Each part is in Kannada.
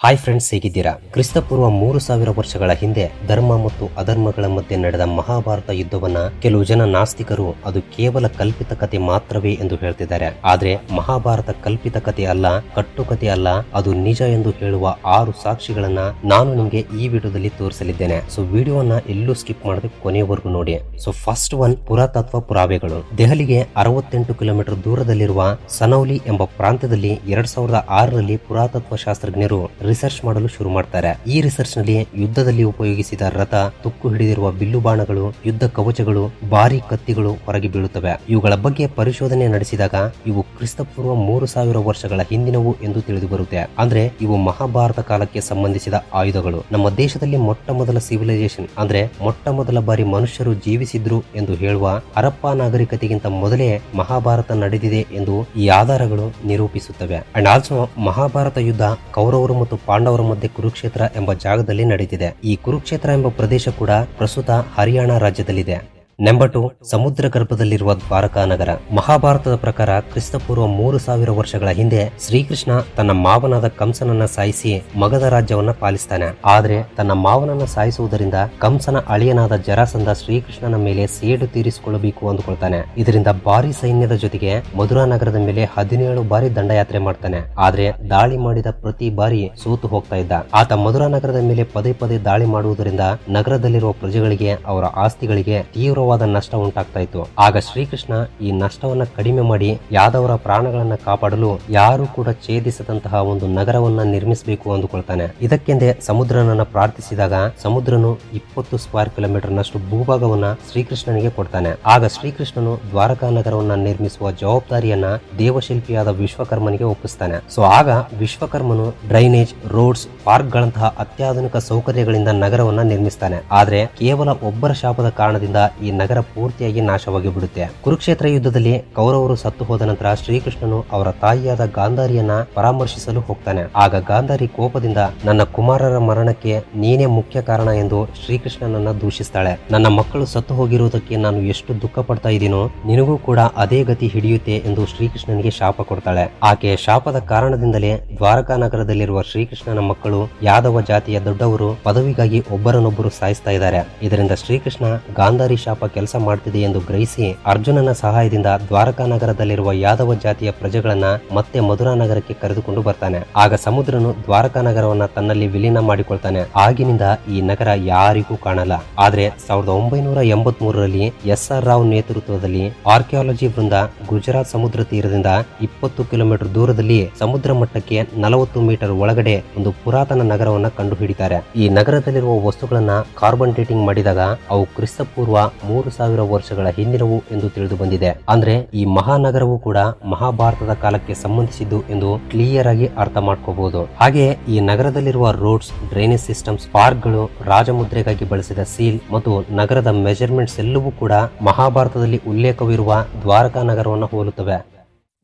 ಹಾಯ್ ಫ್ರೆಂಡ್ಸ್ ಹೇಗಿದ್ದೀರಾ? ಕ್ರಿಸ್ತಪೂರ್ವ ಮೂರು ಸಾವಿರ ವರ್ಷಗಳ ಹಿಂದೆ ಧರ್ಮ ಮತ್ತು ಅಧರ್ಮಗಳ ಮಧ್ಯೆ ನಡೆದ ಮಹಾಭಾರತ ಯುದ್ಧವನ್ನ ಕೆಲವು ಜನ ನಾಸ್ತಿಕರು ಅದು ಕೇವಲ ಕಲ್ಪಿತ ಕಥೆ ಮಾತ್ರವೇ ಎಂದು ಹೇಳ್ತಿದ್ದಾರೆ. ಆದ್ರೆ ಮಹಾಭಾರತ ಕಲ್ಪಿತ ಕಥೆ ಅಲ್ಲ, ಕಟ್ಟುಕತೆ ಅಲ್ಲ, ಅದು ನಿಜ ಎಂದು ಹೇಳುವ ಆರು ಸಾಕ್ಷಿಗಳನ್ನ ನಾನು ನಿಮ್ಗೆ ಈ ವಿಡಿಯೋದಲ್ಲಿ ತೋರಿಸಲಿದ್ದೇನೆ. ಸೊ ವಿಡಿಯೋನ ಎಲ್ಲೂ ಸ್ಕಿಪ್ ಮಾಡದೆ ಕೊನೆಯವರೆಗೂ ನೋಡಿ. ಸೊ ಫಸ್ಟ್ ಒನ್ ಪುರಾತತ್ವ ಪುರಾವೆಗಳು. ದೆಹಲಿಗೆ ಅರವತ್ತೆಂಟು ಕಿಲೋಮೀಟರ್ ದೂರದಲ್ಲಿರುವ ಸನೌಲಿ ಎಂಬ ಪ್ರಾಂತ್ಯದಲ್ಲಿ ಎರಡ್ ಸಾವಿರದ ಆರರಲ್ಲಿ ಪುರಾತತ್ವ ಶಾಸ್ತ್ರಜ್ಞರು ರಿಸರ್ಚ್ ಮಾಡಲು ಶುರು ಮಾಡ್ತಾರೆ. ಈ ರಿಸರ್ಚ್ನಲ್ಲಿ ಯುದ್ಧದಲ್ಲಿ ಉಪಯೋಗಿಸಿದ ರಥ, ತುಕ್ಕು ಹಿಡಿದಿರುವ ಬಿಲ್ಲು ಬಾಣಗಳು, ಯುದ್ಧ ಕವಚಗಳು, ಭಾರಿ ಕತ್ತಿಗಳು ಹೊರಗೆ ಬೀಳುತ್ತವೆ. ಇವುಗಳ ಬಗ್ಗೆ ಪರಿಶೋಧನೆ ನಡೆಸಿದಾಗ ಇವು ಕ್ರಿಸ್ತಪೂರ್ವ ಮೂರು ಸಾವಿರ ವರ್ಷಗಳ ಹಿಂದಿನವು ಎಂದು ತಿಳಿದು ಬರುತ್ತೆ ಅಂದ್ರೆ ಇವು ಮಹಾಭಾರತ ಕಾಲಕ್ಕೆ ಸಂಬಂಧಿಸಿದ ಆಯುಧಗಳು. ನಮ್ಮ ದೇಶದಲ್ಲಿ ಮೊಟ್ಟ ಮೊದಲ ಸಿವಿಲೈಸೇಷನ್ ಅಂದ್ರೆ ಮೊಟ್ಟ ಮೊದಲ ಬಾರಿ ಮನುಷ್ಯರು ಜೀವಿಸಿದ್ರು ಎಂದು ಹೇಳುವ ಹರಪ್ಪ ನಾಗರಿಕತೆಗಿಂತ ಮೊದಲೇ ಮಹಾಭಾರತ ನಡೆದಿದೆ ಎಂದು ಈ ಆಧಾರಗಳು ನಿರೂಪಿಸುತ್ತವೆ. ಅಂಡ್ ಆಲ್ಸೋ ಮಹಾಭಾರತ ಯುದ್ಧ ಕೌರವರು ಮತ್ತು ಪಾಂಡವರ ಮಧ್ಯೆ ಕುರುಕ್ಷೇತ್ರ ಎಂಬ ಜಾಗದಲ್ಲಿ ನಡೆದಿದೆ. ಈ ಕುರುಕ್ಷೇತ್ರ ಎಂಬ ಪ್ರದೇಶ ಕೂಡ ಪ್ರಸ್ತುತ ಹರಿಯಾಣ ರಾಜ್ಯದಲ್ಲಿದೆ. ನಂಬರ್ ಟು ಸಮುದ್ರ ಗರ್ಭದಲ್ಲಿರುವ ದ್ವಾರಕಾ ನಗರ. ಮಹಾಭಾರತದ ಪ್ರಕಾರ ಕ್ರಿಸ್ತಪೂರ್ವ ಮೂರು ಸಾವಿರ ವರ್ಷಗಳ ಹಿಂದೆ ಶ್ರೀಕೃಷ್ಣ ತನ್ನ ಮಾವನಾದ ಕಂಸನನ್ನ ಸಾಯಿಸಿ ಮಗಧ ರಾಜ್ಯವನ್ನ ಪಾಲಿಸ್ತಾನೆ. ಆದ್ರೆ ತನ್ನ ಮಾವನನ್ನ ಸಾಯಿಸುವುದರಿಂದ ಕಂಸನ ಅಳಿಯನಾದ ಜರಾಸಂಧ ಶ್ರೀಕೃಷ್ಣನ ಮೇಲೆ ಸೇಡು ತೀರಿಸಿಕೊಳ್ಳಬೇಕು ಅಂದುಕೊಳ್ತಾನೆ. ಇದರಿಂದ ಭಾರಿ ಸೈನ್ಯದ ಜೊತೆಗೆ ಮಧುರಾ ನಗರದ ಮೇಲೆ ಹದಿನೇಳು ಬಾರಿ ದಂಡಯಾತ್ರೆ ಮಾಡ್ತಾನೆ. ಆದ್ರೆ ದಾಳಿ ಮಾಡಿದ ಪ್ರತಿ ಬಾರಿ ಸೋತು ಹೋಗ್ತಾ ಇದ್ದ. ಆತ ಮಧುರಾ ನಗರದ ಮೇಲೆ ಪದೇ ಪದೇ ದಾಳಿ ಮಾಡುವುದರಿಂದ ನಗರದಲ್ಲಿರುವ ಪ್ರಜೆಗಳಿಗೆ ಅವರ ಆಸ್ತಿಗಳಿಗೆ ತೀವ್ರವಾದ ನಷ್ಟ ಉಂಟಾಗ್ತಾ ಇತ್ತು. ಆಗ ಶ್ರೀಕೃಷ್ಣ ಈ ನಷ್ಟವನ್ನ ಕಡಿಮೆ ಮಾಡಿ ಯಾದವರ ಪ್ರಾಣಗಳನ್ನ ಕಾಪಾಡಲು ಯಾರು ಕೂಡ ಛೇದಿಸದಂತಹ ಒಂದು ನಗರವನ್ನ ನಿರ್ಮಿಸಬೇಕು ಅಂದುಕೊಳ್ತಾನೆ. ಇದಕ್ಕೆಂದೇ ಸಮುದ್ರನನ್ನ ಪ್ರಾರ್ಥಿಸಿದಾಗ ಸಮುದ್ರನು ಇಪ್ಪತ್ತು ಸ್ಕ್ವೇರ್ ಕಿಲೋಮೀಟರ್ ನಷ್ಟು ಭೂಭಾಗವನ್ನ ಶ್ರೀಕೃಷ್ಣನಿಗೆ ಕೊಡ್ತಾನೆ. ಆಗ ಶ್ರೀಕೃಷ್ಣನು ದ್ವಾರಕಾ ನಗರವನ್ನ ನಿರ್ಮಿಸುವ ಜವಾಬ್ದಾರಿಯನ್ನ ದೇವಶಿಲ್ಪಿಯಾದ ವಿಶ್ವಕರ್ಮನಿಗೆ ಒಪ್ಪಿಸ್ತಾನೆ. ಸೊ, ಆಗ ವಿಶ್ವಕರ್ಮನು ಡ್ರೈನೇಜ್, ರೋಡ್ಸ್ ಪಾರ್ಕ್ ಗಳಂತಹ ಅತ್ಯಾಧುನಿಕ ಸೌಕರ್ಯಗಳಿಂದ ನಗರವನ್ನ ನಿರ್ಮಿಸ್ತಾನೆ. ಆದ್ರೆ ಕೇವಲ ಒಬ್ಬರ ಶಾಪದ ಕಾರಣದಿಂದ ಈ ನಗರ ಪೂರ್ತಿಯಾಗಿ ನಾಶವಾಗಿ ಬಿಡುತ್ತೆ ಕುರುಕ್ಷೇತ್ರ ಯುದ್ಧದಲ್ಲಿ ಕೌರವರು ಸತ್ತು ಹೋದ ನಂತರ ಶ್ರೀಕೃಷ್ಣನು ಅವರ ತಾಯಿಯಾದ ಗಾಂಧಾರಿಯನ್ನ ಪರಾಮರ್ಶಿಸಲು ಹೋಗ್ತಾನೆ. ಆಗ ಗಾಂಧಾರಿ ಕೋಪದಿಂದ, ನನ್ನ ಕುಮಾರರ ಮರಣಕ್ಕೆ ನೀನೇ ಮುಖ್ಯ ಕಾರಣ ಎಂದು ಶ್ರೀಕೃಷ್ಣನನ್ನ ದೂಷಿಸ್ತಾಳೆ. ನನ್ನ ಮಕ್ಕಳು ಸತ್ತು ಹೋಗಿರುವುದಕ್ಕೆ ನಾನು ಎಷ್ಟು ದುಃಖ ಪಡ್ತಾ ಇದ್ದೀನೋ, ನಿನಗೂ ಕೂಡ ಅದೇ ಗತಿ ಹಿಡಿಯುತ್ತೆ ಎಂದು ಶ್ರೀಕೃಷ್ಣನಿಗೆ ಶಾಪ ಕೊಡ್ತಾಳೆ. ಆಕೆಯ ಶಾಪದ ಕಾರಣದಿಂದಲೇ ದ್ವಾರಕಾ ನಗರದಲ್ಲಿರುವ ಶ್ರೀಕೃಷ್ಣನ ಮಕ್ಕಳು ಯಾದವ ಜಾತಿಯ ದೊಡ್ಡವರು ಪದವಿಗಾಗಿ ಒಬ್ಬರನ್ನೊಬ್ಬರು ಸಾಯಿಸ್ತಾ ಇದ್ದಾರೆ. ಇದರಿಂದ ಶ್ರೀಕೃಷ್ಣ ಗಾಂಧಾರಿ ಶಾಪ ಕೆಲಸ ಮಾಡ್ತಿದೆ ಎಂದು ಗ್ರಹಿಸಿ ಅರ್ಜುನನ ಸಹಾಯದಿಂದ ದ್ವಾರಕಾ ನಗರದಲ್ಲಿರುವ ಯಾದವ ಜಾತಿಯ ಪ್ರಜೆಗಳನ್ನ ಮತ್ತೆ ಮಧುರಾ ನಗರಕ್ಕೆ ಕರೆದುಕೊಂಡು ಬರ್ತಾನೆ. ಆಗ ಸಮುದ್ರನು ದ್ವಾರಕಾ ನಗರವನ್ನ ತನ್ನಲ್ಲಿ ವಿಲೀನ ಮಾಡಿಕೊಳ್ತಾನೆ. ಆಗಿನಿಂದ ಈ ನಗರ ಯಾರಿಗೂ ಕಾಣಲ್ಲ. ಆದ್ರೆ ಸಾವಿರದ ಒಂಬೈನೂರ ಎಂಬತ್ ಮೂರರಲ್ಲಿ ಎಸ್ ಆರ್ ರಾವ್ ನೇತೃತ್ವದಲ್ಲಿ ಆರ್ಕಿಯಾಲಜಿ ವೃಂದ ಗುಜರಾತ್ ಸಮುದ್ರ ತೀರದಿಂದ ಇಪ್ಪತ್ತು ಕಿಲೋಮೀಟರ್ ದೂರದಲ್ಲಿ ಸಮುದ್ರ ಮಟ್ಟಕ್ಕೆ ನಲವತ್ತು ಮೀಟರ್ ಒಳಗಡೆ ಒಂದು ಪುರಾತನ ನಗರವನ್ನ ಕಂಡುಹಿಡಿತಾರೆ. ಈ ನಗರದಲ್ಲಿರುವ ವಸ್ತುಗಳನ್ನ ಕಾರ್ಬನ್ ಡೇಟಿಂಗ್ ಮಾಡಿದಾಗ ಅವು ಕ್ರಿಸ್ತಪೂರ್ವ ಮೂರು ಸಾವಿರ ವರ್ಷಗಳ ಹಿಂದಿನವು ಎಂದು ತಿಳಿದು ಬಂದಿದೆ. ಅಂದ್ರೆ ಈ ಮಹಾನಗರವು ಕೂಡ ಮಹಾಭಾರತದ ಕಾಲಕ್ಕೆ ಸಂಬಂಧಿಸಿದ್ದು ಎಂದು ಕ್ಲಿಯರ್ ಆಗಿ ಅರ್ಥ ಮಾಡ್ಕೋಬಹುದು ಹಾಗೆ ಈ ನಗರದಲ್ಲಿರುವ ರೋಡ್ಸ್ ಡ್ರೈನೇಜ್ ಸಿಸ್ಟಮ್ಸ್ ಪಾರ್ಕ್ಗಳು ರಾಜಮುದ್ರೆಗಾಗಿ ಬಳಸಿದ ಸೀಲ್ ಮತ್ತು ನಗರದ ಮೆಜರ್ಮೆಂಟ್ಸ್ ಎಲ್ಲವೂ ಕೂಡ ಮಹಾಭಾರತದಲ್ಲಿ ಉಲ್ಲೇಖವಿರುವ ದ್ವಾರಕಾ ನಗರವನ್ನು ಹೋಲುತ್ತವೆ.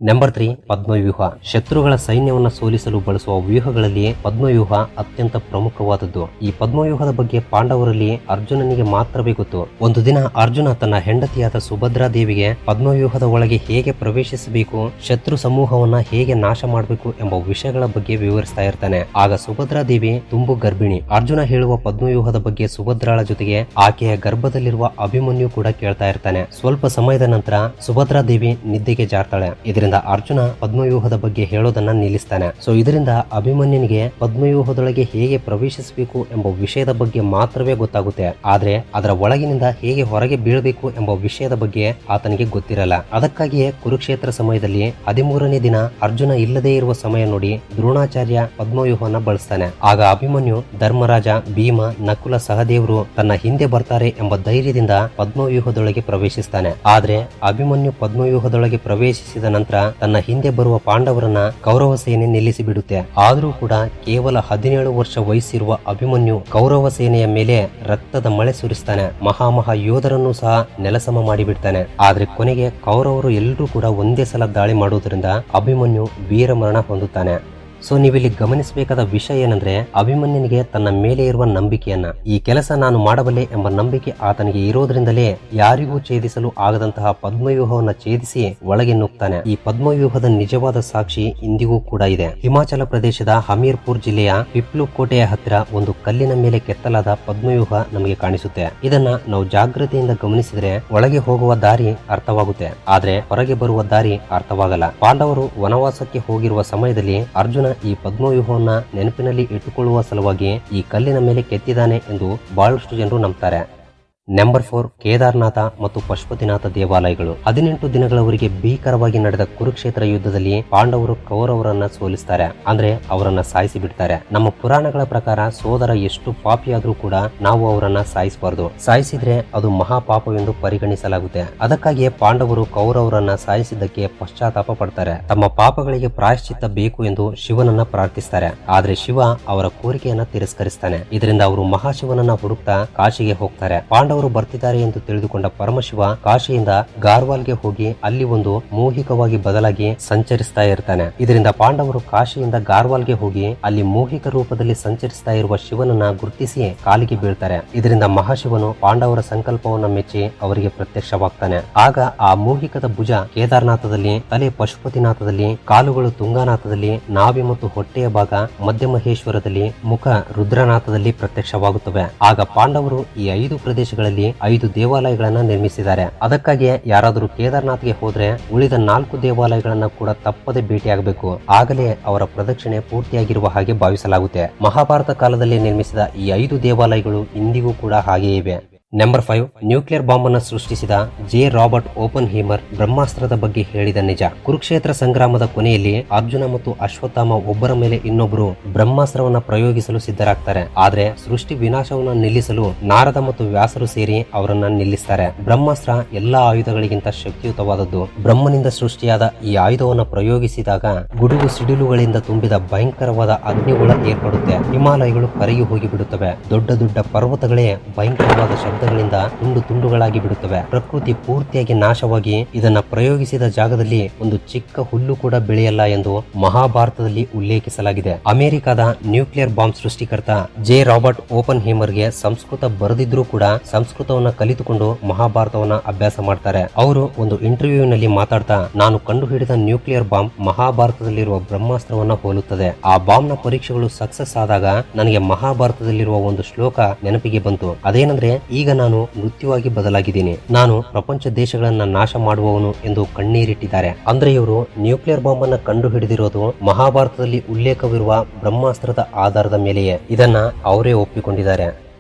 ನಂಬರ್ ತ್ರೀ ಪದ್ಮವ್ಯೂಹ ಶತ್ರುಗಳ ಸೈನ್ಯವನ್ನು ಸೋಲಿಸಲು ಬಳಸುವ ವ್ಯೂಹಗಳಲ್ಲಿಯೇ ಪದ್ಮವ್ಯೂಹ ಅತ್ಯಂತ ಪ್ರಮುಖವಾದದ್ದು. ಈ ಪದ್ಮವ್ಯೂಹದ ಬಗ್ಗೆ ಪಾಂಡವರಲ್ಲಿ ಅರ್ಜುನನಿಗೆ ಮಾತ್ರವೇ ಗೊತ್ತು. ಒಂದು ದಿನ ಅರ್ಜುನ ತನ್ನ ಹೆಂಡತಿಯಾದ ಸುಭದ್ರಾ ದೇವಿಗೆ ಪದ್ಮವ್ಯೂಹದ ಒಳಗೆ ಹೇಗೆ ಪ್ರವೇಶಿಸಬೇಕು, ಶತ್ರು ಸಮೂಹವನ್ನ ಹೇಗೆ ನಾಶ ಮಾಡಬೇಕು ಎಂಬ ವಿಷಯಗಳ ಬಗ್ಗೆ ವಿವರಿಸ್ತಾ ಇರ್ತಾನೆ. ಆಗ ಸುಭದ್ರಾ ದೇವಿ ತುಂಬು ಗರ್ಭಿಣಿ. ಅರ್ಜುನ ಹೇಳುವ ಪದ್ಮವ್ಯೂಹದ ಬಗ್ಗೆ ಸುಭದ್ರಾಳ ಜೊತೆಗೆ ಆಕೆಯ ಗರ್ಭದಲ್ಲಿರುವ ಅಭಿಮನ್ಯು ಕೂಡ ಕೇಳ್ತಾ ಇರ್ತಾನೆ. ಸ್ವಲ್ಪ ಸಮಯದ ನಂತರ ಸುಭದ್ರಾ ದೇವಿ ನಿದ್ದೆಗೆ ಜಾರ್ತಾಳೆ. ಇದರಿಂದ ಅರ್ಜುನ ಪದ್ಮವ್ಯೂಹದ ಬಗ್ಗೆ ಹೇಳೋದನ್ನ ನಿಲ್ಲಿಸ್ತಾನೆ. ಸೊ ಇದರಿಂದ ಅಭಿಮನ್ಯನಿಗೆ ಪದ್ಮವ್ಯೂಹದೊಳಗೆ ಹೇಗೆ ಪ್ರವೇಶಿಸಬೇಕು ಎಂಬ ವಿಷಯದ ಬಗ್ಗೆ ಮಾತ್ರವೇ ಗೊತ್ತಾಗುತ್ತೆ. ಆದ್ರೆ ಅದರ ಒಳಗಿನಿಂದ ಹೇಗೆ ಹೊರಗೆ ಬೀಳಬೇಕು ಎಂಬ ವಿಷಯದ ಬಗ್ಗೆ ಆತನಿಗೆ ಗೊತ್ತಿರಲ್ಲ. ಅದಕ್ಕಾಗಿಯೇ ಕುರುಕ್ಷೇತ್ರ ಸಮಯದಲ್ಲಿ ಹದಿಮೂರನೇ ದಿನ ಅರ್ಜುನ ಇಲ್ಲದೇ ಇರುವ ಸಮಯ ನೋಡಿ ದ್ರೋಣಾಚಾರ್ಯ ಪದ್ಮವ್ಯೂಹವನ್ನ ಬಳಸ್ತಾನೆ. ಆಗ ಅಭಿಮನ್ಯು ಧರ್ಮರಾಜ, ಭೀಮ, ನಕುಲ ಸಹದೇವರು ತನ್ನ ಹಿಂದೆ ಬರ್ತಾರೆ ಎಂಬ ಧೈರ್ಯದಿಂದ ಪದ್ಮವ್ಯೂಹದೊಳಗೆ ಪ್ರವೇಶಿಸ್ತಾನೆ. ಆದ್ರೆ ಅಭಿಮನ್ಯು ಪದ್ಮವ್ಯೂಹದೊಳಗೆ ಪ್ರವೇಶಿಸಿದ ನಂತರ ತನ್ನ ಹಿಂದೆ ಬರುವ ಪಾಂಡವರನ್ನ ಕೌರವ ಸೇನೆ ನಿಲ್ಲಿಸಿಬಿಡುತ್ತೆ ಆದರೂ ಕೂಡ ಕೇವಲ ಹದಿನೇಳು ವರ್ಷ ವಯಸ್ಸಿರುವ ಅಭಿಮನ್ಯು ಕೌರವ ಸೇನೆಯ ಮೇಲೆ ರಕ್ತದ ಮಳೆ ಸುರಿಸ್ತಾನೆ. ಮಹಾಮಹಾ ಯೋಧರನ್ನು ಸಹ ನೆಲಸಮ ಮಾಡಿಬಿಡ್ತಾನೆ. ಆದ್ರೆ ಕೊನೆಗೆ ಕೌರವರು ಎಲ್ಲರೂ ಕೂಡ ಒಂದೇ ಸಲ ದಾಳಿ ಮಾಡುವುದರಿಂದ ಅಭಿಮನ್ಯು ವೀರಮರಣ ಹೊಂದುತ್ತಾನೆ. ಸೊ ನೀವಿಲ್ಲಿ ಗಮನಿಸಬೇಕಾದ ವಿಷಯ ಏನಂದ್ರೆ, ಅಭಿಮನ್ಯನಿಗೆ ತನ್ನ ಮೇಲೆ ಇರುವ ನಂಬಿಕೆಯನ್ನ, ಈ ಕೆಲಸ ನಾನು ಮಾಡಬಲ್ಲೆ ಎಂಬ ನಂಬಿಕೆ ಆತನಿಗೆ ಇರೋದ್ರಿಂದಲೇ ಯಾರಿಗೂ ಛೇದಿಸಲು ಆಗದಂತಹ ಪದ್ಮವ್ಯೂಹವನ್ನ ಛೇದಿಸಿ ಒಳಗೆ ನುಗ್ತಾನೆ. ಈ ಪದ್ಮವ್ಯೂಹದ ನಿಜವಾದ ಸಾಕ್ಷಿ ಇಂದಿಗೂ ಕೂಡ ಇದೆ. ಹಿಮಾಚಲ ಪ್ರದೇಶದ ಹಮೀರ್ಪುರ್ ಜಿಲ್ಲೆಯ ಪಿಪ್ಲು ಕೋಟೆಯ ಹತ್ತಿರ ಒಂದು ಕಲ್ಲಿನ ಮೇಲೆ ಕೆತ್ತಲಾದ ಪದ್ಮವ್ಯೂಹ ನಮಗೆ ಕಾಣಿಸುತ್ತೆ. ಇದನ್ನ ನಾವು ಜಾಗೃತಿಯಿಂದ ಗಮನಿಸಿದ್ರೆ ಒಳಗೆ ಹೋಗುವ ದಾರಿ ಅರ್ಥವಾಗುತ್ತೆ. ಆದ್ರೆ ಹೊರಗೆ ಬರುವ ದಾರಿ ಅರ್ಥವಾಗಲ್ಲ. ಪಾಂಡವರು ವನವಾಸಕ್ಕೆ ಹೋಗಿರುವ ಸಮಯದಲ್ಲಿ ಅರ್ಜುನ ಈ ಪದ್ಮವ್ಯೂಹವನ್ನ ನೆನಪಿನಲ್ಲಿ ಇಟ್ಟುಕೊಳ್ಳುವ ಸಲುವಾಗಿ ಈ ಕಲ್ಲಿನ ಮೇಲೆ ಕೆತ್ತಿದ್ದಾನೆ ಎಂದು ಬಹಳಷ್ಟು ಜನರು ನಂಬ್ತಾರೆ. ನಂಬರ್ ಫೋರ್ ಕೇದಾರ್ನಾಥ ಮತ್ತು ಪಶುಪತಿನಾಥ ದೇವಾಲಯಗಳು. ಹದಿನೆಂಟು ದಿನಗಳವರೆಗೆ ಭೀಕರವಾಗಿ ನಡೆದ ಕುರುಕ್ಷೇತ್ರ ಯುದ್ಧದಲ್ಲಿ ಪಾಂಡವರು ಕೌರವರನ್ನ ಸೋಲಿಸ್ತಾರೆ. ಅಂದ್ರೆ ಅವರನ್ನ ಸಾಯಿಸಿ ಬಿಡ್ತಾರೆ. ನಮ್ಮ ಪುರಾಣಗಳ ಪ್ರಕಾರ ಸೋದರ ಎಷ್ಟು ಪಾಪಿಯಾದ್ರೂ ಕೂಡ ನಾವು ಅವರನ್ನ ಸಾಯಿಸಬಾರ್ದು. ಸಾಯಿಸಿದ್ರೆ ಅದು ಮಹಾಪಾಪವೆಂದು ಪರಿಗಣಿಸಲಾಗುತ್ತೆ. ಅದಕ್ಕಾಗಿಯೇ ಪಾಂಡವರು ಕೌರವರನ್ನ ಸಾಯಿಸಿದ್ದಕ್ಕೆ ಪಶ್ಚಾತ್ತಾಪ ಪಡ್ತಾರೆ. ತಮ್ಮ ಪಾಪಗಳಿಗೆ ಪ್ರಾಯಶ್ಚಿತ್ತ ಬೇಕು ಎಂದು ಶಿವನನ್ನ ಪ್ರಾರ್ಥಿಸ್ತಾರೆ. ಆದ್ರೆ ಶಿವ ಅವರ ಕೋರಿಕೆಯನ್ನ ತಿರಸ್ಕರಿಸ್ತಾನೆ. ಇದರಿಂದ ಅವರು ಮಹಾಶಿವನನ್ನ ಹುಡುಕ್ತಾ ಕಾಶಿಗೆ ಹೋಗ್ತಾರೆ. ಪಾಂಡವರು ಬರ್ತಿದ್ದಾರೆ ಎಂದು ತಿಳಿದುಕೊಂಡ ಪರಮಶಿವ ಕಾಶಿಯಿಂದ ಗಾರ್ವಾಲ್ಗೆ ಹೋಗಿ ಅಲ್ಲಿ ಒಂದು ಮೋಹಿಕವಾಗಿ ಬದಲಾಗಿ ಸಂಚರಿಸ್ತಾ ಇರ್ತಾನೆ. ಇದರಿಂದ ಪಾಂಡವರು ಕಾಶಿಯಿಂದ ಗಾರ್ವಾಲ್ಗೆ ಹೋಗಿ ಅಲ್ಲಿ ಮೋಹಿಕ ರೂಪದಲ್ಲಿ ಸಂಚರಿಸ್ತಾ ಇರುವ ಶಿವನನ್ನ ಗುರುತಿಸಿ ಕಾಲಿಗೆ ಬೀಳ್ತಾರೆ. ಇದರಿಂದ ಮಹಾಶಿವನು ಪಾಂಡವರ ಸಂಕಲ್ಪವನ್ನ ಮೆಚ್ಚಿ ಅವರಿಗೆ ಪ್ರತ್ಯಕ್ಷವಾಗ್ತಾನೆ. ಆಗ ಆ ಮೋಹಿಕದ ಭುಜ ಕೇದಾರನಾಥದಲ್ಲಿ, ತಲೆ ಪಶುಪತಿನಾಥದಲ್ಲಿ, ಕಾಲುಗಳು ತುಂಗಾನಾಥದಲ್ಲಿ, ನಾಭಿ ಮತ್ತು ಹೊಟ್ಟೆಯ ಭಾಗ ಮಧ್ಯಮಹೇಶ್ವರದಲ್ಲಿ ಮುಖ ರುದ್ರನಾಥದಲ್ಲಿ ಪ್ರತ್ಯಕ್ಷವಾಗುತ್ತವೆ. ಆಗ ಪಾಂಡವರು ಈ ಐದು ಪ್ರದೇಶಗಳಲ್ಲಿ ಐದು ದೇವಾಲಯಗಳನ್ನ ನಿರ್ಮಿಸಿದ್ದಾರೆ. ಅದಕ್ಕಾಗಿ ಯಾರಾದರೂ ಕೇದಾರ್ನಾಥ್ಗೆ ಹೋದ್ರೆ ಉಳಿದ ನಾಲ್ಕು ದೇವಾಲಯಗಳನ್ನ ಕೂಡ ತಪ್ಪದೆ ಭೇಟಿಯಾಗಬೇಕು. ಆಗಲೇ ಅವರ ಪ್ರದಕ್ಷಿಣೆ ಪೂರ್ತಿಯಾಗಿರುವ ಹಾಗೆ ಭಾವಿಸಲಾಗುತ್ತೆ. ಮಹಾಭಾರತ ಕಾಲದಲ್ಲಿ ನಿರ್ಮಿಸಿದ ಈ ಐದು ದೇವಾಲಯಗಳು ಇಂದಿಗೂ ಕೂಡ ಹಾಗೆಯೇ ಇವೆ. ನಂಬರ್ ಫೈವ್ ನ್ಯೂಕ್ಲಿಯರ್ ಬಾಂಬ್ ಅನ್ನು ಸೃಷ್ಟಿಸಿದ ಜೆ. ರಾಬರ್ಟ್ ಓಪನ್ ಹೀಮರ್ ಬ್ರಹ್ಮಾಸ್ತ್ರದ ಬಗ್ಗೆ ಹೇಳಿದ ನಿಜ. ಕುರುಕ್ಷೇತ್ರ ಸಂಗ್ರಾಮದ ಕೊನೆಯಲ್ಲಿ ಅರ್ಜುನ ಮತ್ತು ಅಶ್ವತ್ಥಾಮ ಒಬ್ಬರ ಮೇಲೆ ಇನ್ನೊಬ್ಬರು ಬ್ರಹ್ಮಾಸ್ತ್ರವನ್ನ ಪ್ರಯೋಗಿಸಲು ಸಿದ್ಧರಾಗ್ತಾರೆ. ಆದ್ರೆ ಸೃಷ್ಟಿ ವಿನಾಶವನ್ನ ನಿಲ್ಲಿಸಲು ನಾರದ ಮತ್ತು ವ್ಯಾಸರು ಸೇರಿ ಅವರನ್ನ ನಿಲ್ಲಿಸ್ತಾರೆ. ಬ್ರಹ್ಮಾಸ್ತ್ರ ಎಲ್ಲಾ ಆಯುಧಗಳಿಗಿಂತ ಶಕ್ತಿಯುತವಾದದ್ದು. ಬ್ರಹ್ಮನಿಂದ ಸೃಷ್ಟಿಯಾದ ಈ ಆಯುಧವನ್ನು ಪ್ರಯೋಗಿಸಿದಾಗ ಗುಡುಗು ಸಿಡಿಲುಗಳಿಂದ ತುಂಬಿದ ಭಯಂಕರವಾದ ಅಗ್ನಿಗುಳ ಏರ್ಪಡುತ್ತೆ. ಹಿಮಾಲಯಗಳು ಕರಗಿ ಹೋಗಿಬಿಡುತ್ತವೆ. ದೊಡ್ಡ ದೊಡ್ಡ ಪರ್ವತಗಳೇ ಭಯಂಕರವಾದ ಶಬ್ದಗಳಿಂದ ತುಂಡು ತುಂಡುಗಳಾಗಿ ಬಿಡುತ್ತವೆ. ಪ್ರಕೃತಿ ಪೂರ್ತಿಯಾಗಿ ನಾಶವಾಗಿ ಇದನ್ನ ಪ್ರಯೋಗಿಸಿದ ಜಾಗದಲ್ಲಿ ಒಂದು ಚಿಕ್ಕ ಹುಲ್ಲು ಕೂಡ ಬೆಳೆಯಲ್ಲ ಎಂದು ಮಹಾಭಾರತದಲ್ಲಿ ಉಲ್ಲೇಖಿಸಲಾಗಿದೆ. ಅಮೆರಿಕದ ನ್ಯೂಕ್ಲಿಯರ್ ಬಾಂಬ್ ಸೃಷ್ಟಿಕರ್ತ ಜೆ. ರಾಬರ್ಟ್ ಓಪನ್ ಹೇಮರ್ಗೆ ಸಂಸ್ಕೃತ ಬರೆದಿದ್ರೂ ಕೂಡ ಸಂಸ್ಕೃತವನ್ನ ಕಲಿತುಕೊಂಡು ಮಹಾಭಾರತವನ್ನ ಅಭ್ಯಾಸ ಮಾಡ್ತಾರೆ. ಅವರು ಒಂದು ಇಂಟರ್ವ್ಯೂನಲ್ಲಿ ಮಾತಾಡ್ತಾ, ನಾನು ಕಂಡುಹಿಡಿದ ನ್ಯೂಕ್ಲಿಯರ್ ಬಾಂಬ್ ಮಹಾಭಾರತದಲ್ಲಿರುವ ಬ್ರಹ್ಮಾಸ್ತ್ರವನ್ನ ಹೋಲುತ್ತದೆ. ಆ ಬಾಂಬ್ನ ಪರೀಕ್ಷೆಗಳು ಸಕ್ಸಸ್ ಆದಾಗ ನನಗೆ ಮಹಾಭಾರತದಲ್ಲಿರುವ ಒಂದು ಶ್ಲೋಕ ನೆನಪಿಗೆ ಬಂತು. ಅದೇನಂದ್ರೆ, ಈಗ ನಾನು ಮೃತ್ಯುವಾಗಿ ಬದಲಾಗಿದ್ದೀನಿ. ನಾನು ಪ್ರಪಂಚ ದೇಶಗಳನ್ನ ನಾಶ ಮಾಡುವವನು ಎಂದು ಕಣ್ಣೀರಿಟ್ಟಿದ್ದಾರೆ. ಅಂದ್ರೆ ಇವರು ನ್ಯೂಕ್ಲಿಯರ್ ಬಾಂಬ್ ಅನ್ನ ಕಂಡು ಹಿಡಿದಿರೋದು ಮಹಾಭಾರತದಲ್ಲಿ ಉಲ್ಲೇಖವಿರುವ ಬ್ರಹ್ಮಾಸ್ತ್ರದ ಆಧಾರದ ಮೇಲೆಯೇ. ಇದನ್ನ ಅವರೇ ಒಪ್ಪಿಕೊಂಡಿದ್ದಾರೆ.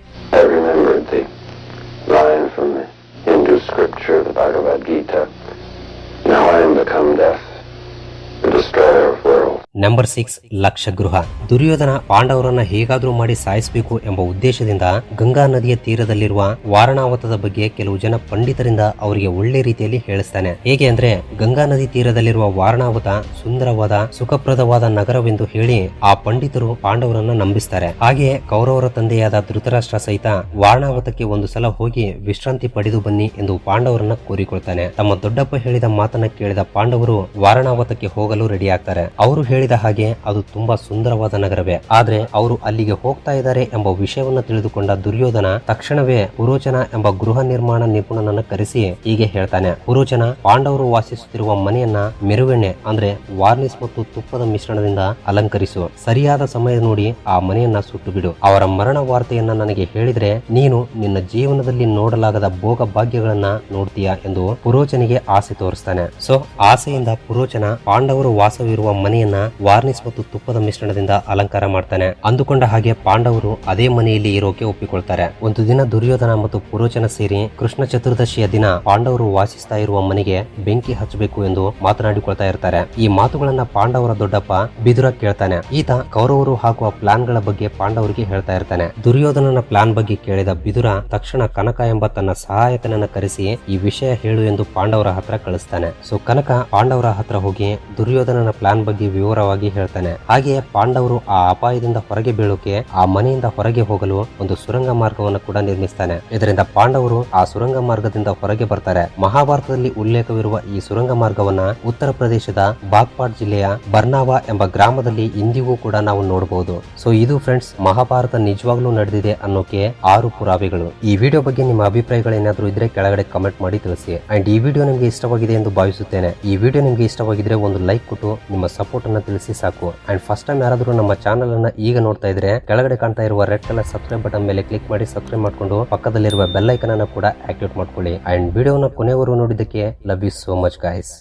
ನಂಬರ್ ಸಿಕ್ಸ್ ಲಕ್ಷ ಗೃಹ ದುರ್ಯೋಧನ ಪಾಂಡವರನ್ನ ಹೇಗಾದ್ರೂ ಮಾಡಿ ಸಾಯಿಸಬೇಕು ಎಂಬ ಉದ್ದೇಶದಿಂದ ಗಂಗಾ ನದಿಯ ತೀರದಲ್ಲಿರುವ ವಾರಣಾವತದ ಬಗ್ಗೆ ಕೆಲವು ಜನ ಪಂಡಿತರಿಂದ ಅವರಿಗೆ ಒಳ್ಳೆ ರೀತಿಯಲ್ಲಿ ಹೇಳಿಸ್ತಾನೆ. ಹೇಗೆ ಅಂದ್ರೆ ಗಂಗಾ ನದಿ ತೀರದಲ್ಲಿರುವ ವಾರಣಾವತ ಸುಂದರವಾದ, ಸುಖಪ್ರದವಾದ ನಗರವೆಂದು ಹೇಳಿ ಆ ಪಂಡಿತರು ಪಾಂಡವರನ್ನ ನಂಬಿಸ್ತಾರೆ. ಹಾಗೆಯೇ ಕೌರವರ ತಂದೆಯಾದ ಧೃತರಾಷ್ಟ್ರ ಸಹಿತ ವಾರಣಾವತಕ್ಕೆ ಒಂದು ಸಲ ಹೋಗಿ ವಿಶ್ರಾಂತಿ ಪಡೆದು ಬನ್ನಿ ಎಂದು ಪಾಂಡವರನ್ನ ಕೋರಿಕೊಳ್ತಾನೆ. ತಮ್ಮ ದೊಡ್ಡಪ್ಪ ಹೇಳಿದ ಮಾತನ್ನ ಕೇಳಿದ ಪಾಂಡವರು ವಾರಣಾವತಕ್ಕೆ ಹೋಗಲು ರೆಡಿ ಆಗ್ತಾರೆ ಅವರು ಹೇಳಿದ ಹಾಗೆ ಅದು ತುಂಬಾ ಸುಂದರವಾದ ನಗರವೇ. ಆದ್ರೆ ಅವರು ಅಲ್ಲಿಗೆ ಹೋಗ್ತಾ ಇದ್ದಾರೆ ಎಂಬ ವಿಷಯವನ್ನು ತಿಳಿದುಕೊಂಡ ದುರ್ಯೋಧನ ತಕ್ಷಣವೇ ಪುರೋಚನ ಎಂಬ ಗೃಹ ನಿರ್ಮಾಣ ನಿಪುಣನನ್ನ ಕರೆಸಿ ಹೀಗೆ ಹೇಳ್ತಾನೆ. ಪುರೋಚನ ಪಾಂಡವರು ವಾಸಿಸುತ್ತಿರುವ ಮನೆಯನ್ನ ಮೆರುವೆಣ್ಣೆ ಅಂದ್ರೆ ವಾರ್ನಿಸ್ ಮತ್ತು ತುಪ್ಪದ ಮಿಶ್ರಣದಿಂದ ಅಲಂಕರಿಸು. ಸರಿಯಾದ ಸಮಯ ನೋಡಿ ಆ ಮನೆಯನ್ನ ಸುಟ್ಟು ಬಿಡು ಅವರ ಮರಣ ವಾರ್ತೆಯನ್ನ ನನಗೆ ಹೇಳಿದ್ರೆ ನೀನು ನಿನ್ನ ಜೀವನದಲ್ಲಿ ನೋಡಲಾಗದ ಭೋಗ ಭಾಗ್ಯಗಳನ್ನ ನೋಡ್ತೀಯ ಎಂದು ಪುರೋಚನಿಗೆ ಆಸೆ ತೋರಿಸ್ತಾನೆ. ಸೊ, ಆಸೆಯಿಂದ ಪುರೋಚನ ಪಾಂಡವರು ವಾಸವಿರುವ ಮನೆಯನ್ನ ವಾರ್ನಿಸ್ ಮತ್ತು ತುಪ್ಪದ ಮಿಶ್ರಣದಿಂದ ಅಲಂಕಾರ ಮಾಡ್ತಾನೆ. ಅಂದುಕೊಂಡ ಹಾಗೆ ಪಾಂಡವರು ಅದೇ ಮನೆಯಲ್ಲಿ ಇರೋಕೆ ಒಪ್ಪಿಕೊಳ್ತಾರೆ. ಒಂದು ದಿನ ದುರ್ಯೋಧನ ಮತ್ತು ಪುರೋಚನ ಸೇರಿ ಕೃಷ್ಣ ಚತುರ್ದಶಿಯ ದಿನ ಪಾಂಡವರು ವಾಸಿಸ್ತಾ ಇರುವ ಮನೆಗೆ ಬೆಂಕಿ ಹಚ್ಚಬೇಕು ಎಂದು ಮಾತನಾಡಿಕೊಳ್ತಾ ಇರ್ತಾರೆ. ಈ ಮಾತುಗಳನ್ನ ಪಾಂಡವರ ದೊಡ್ಡಪ್ಪ ಬಿದುರ ಕೇಳ್ತಾನೆ. ಈತ ಕೌರವರು ಹಾಕುವ ಪ್ಲಾನ್ಗಳ ಬಗ್ಗೆ ಪಾಂಡವರಿಗೆ ಹೇಳ್ತಾ ಇರ್ತಾನೆ. ದುರ್ಯೋಧನನ ಪ್ಲಾನ್ ಬಗ್ಗೆ ಕೇಳಿದ ಬಿದುರ ತಕ್ಷಣ ಕನಕ ಎಂಬ ತನ್ನ ಸಹಾಯಕನನ್ನ ಕರೆಸಿ ಈ ವಿಷಯ ಹೇಳು ಎಂದು ಪಾಂಡವರ ಹತ್ರ ಕಳಿಸ್ತಾನೆ. ಸೊ ಕನಕ ಪಾಂಡವರ ಹತ್ರ ಹೋಗಿ ದುರ್ಯೋಧನನ ಪ್ಲಾನ್ ಬಗ್ಗೆ ವಿವರ ವಿವರವಾಗಿ ಹೇಳ್ತಾನೆ. ಹಾಗೆಯೇ ಪಾಂಡವರು ಆ ಅಪಾಯದಿಂದ ಹೊರಗೆ ಬೀಳೋಕೆ ಆ ಮನೆಯಿಂದ ಹೊರಗೆ ಹೋಗಲು ಒಂದು ಸುರಂಗ ಮಾರ್ಗವನ್ನು ಕೂಡ ನಿರ್ಮಿಸ್ತಾನೆ. ಇದರಿಂದ ಪಾಂಡವರು ಆ ಸುರಂಗ ಮಾರ್ಗದಿಂದ ಹೊರಗೆ ಬರ್ತಾರೆ. ಮಹಾಭಾರತದಲ್ಲಿ ಉಲ್ಲೇಖವಿರುವ ಈ ಸುರಂಗ ಮಾರ್ಗವನ್ನ ಉತ್ತರ ಪ್ರದೇಶದ ಬಾಗ್ಪಾಟ್ ಜಿಲ್ಲೆಯ ಬರ್ನಾವಾ ಎಂಬ ಗ್ರಾಮದಲ್ಲಿ ಇಂದಿಗೂ ಕೂಡ ನಾವು ನೋಡಬಹುದು ಸೊ ಇದು ಫ್ರೆಂಡ್ಸ್ ಮಹಾಭಾರತ ನಿಜವಾಗ್ಲೂ ನಡೆದಿದೆ ಅನ್ನೋಕೆ ಆರು ಪುರಾವೆಗಳು. ಈ ವಿಡಿಯೋ ಬಗ್ಗೆ ನಿಮ್ಮ ಅಭಿಪ್ರಾಯಗಳೇನಾದ್ರೂ ಇದ್ರೆ ಕೆಳಗಡೆ ಕಮೆಂಟ್ ಮಾಡಿ ತಿಳಿಸಿ. ಅಂಡ್ ಈ ವಿಡಿಯೋ ನಿಮಗೆ ಇಷ್ಟವಾಗಿದೆ ಎಂದು ಭಾವಿಸುತ್ತೇನೆ. ಈ ವಿಡಿಯೋ ನಿಮಗೆ ಇಷ್ಟವಾಗಿದ್ರೆ ಒಂದು ಲೈಕ್ ಕೊಟ್ಟು ನಿಮ್ಮ ಸಪೋರ್ಟ್ ಅನ್ನ ತಿಳಿಸಿ ಸಾಕು. ಅಂಡ್ ಫಸ್ಟ್ ಟೈಮ್ ಯಾರಾದರೂ ನಮ್ಮ ಚಾನಲ್ ಅನ್ನ ಈಗ ನೋಡ್ತಾ ಇದ್ರೆ, ಕೆಳಗಡೆ ಕಾಣ್ತಾ ಇರುವ ರೆಡ್ ಕಲರ್ ಸಬ್ಸ್ಕ್ರೈಬ್ ಬಟನ್ ಮೇಲೆ ಕ್ಲಿಕ್ ಮಾಡಿ ಸಬ್ಸ್ಕ್ರೈಬ್ ಮಾಡ್ಕೊಂಡು ಪಕ್ಕದಲ್ಲಿರುವ ಬೆಲ್ ಐಕನ್ ಅನ್ನ ಕೂಡ ಆಕ್ಟಿವೇಟ್ ಮಾಡ್ಕೊಳ್ಳಿ. ಅಂಡ್ ವಿಡಿಯೋನ ಕೊನೆವರೆಗೂ ನೋಡಿದ್ದಕ್ಕೆ love you so much guys